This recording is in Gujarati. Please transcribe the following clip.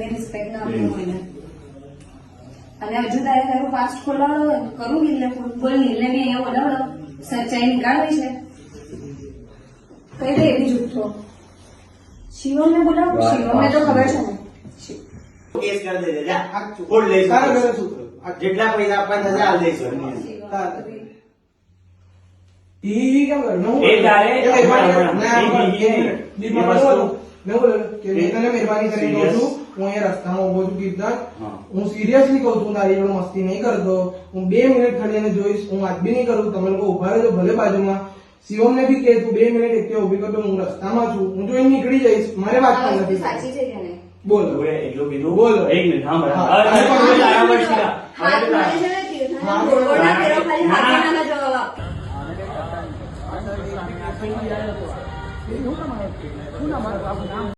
ને ના અને હજુ તારે તારું પાસ્ટ ખોલાવડો કરું નીલને ફોન બોલ નીલને બી અહીંયા બોલાવડો સચ્ચાઈ નીકાળવી છે કઈ દે એવી જૂઠો શિવમને બોલાવો? શિવમ ને તો ખબર છે ને. કેસ કરી દેજે જા. ફોડ લઈશું. તારા ઘરે શું જેટલા પૈસા આપવાના થશે હાલ દઈશું કેમ કરે? હું એ તારે- મહેરબાની ના, કરીને કહું છું અહીંયા રસ્તામાં ઊભો છું કીર્તન. સિરિયસલી કહું છું તારી જોડે મસ્તી નહીં કરતો. હું બે મિનિટ ખાલી એને જોઈશ. હું વાત બી નહીં કરું. તમે લોકો ઊભા રહેજો ભલે બાજુમાં. શિવમને બી કે તું બે મિનિટ એક ઊભી કરતો હું રસ્તામાં છું. હું જો એ નીકળી જઈશ. મારે વાત નથી સાચી છે બોલ એ એટલું કીધું બોલો. એક મિનિટ હા હા. બરાબર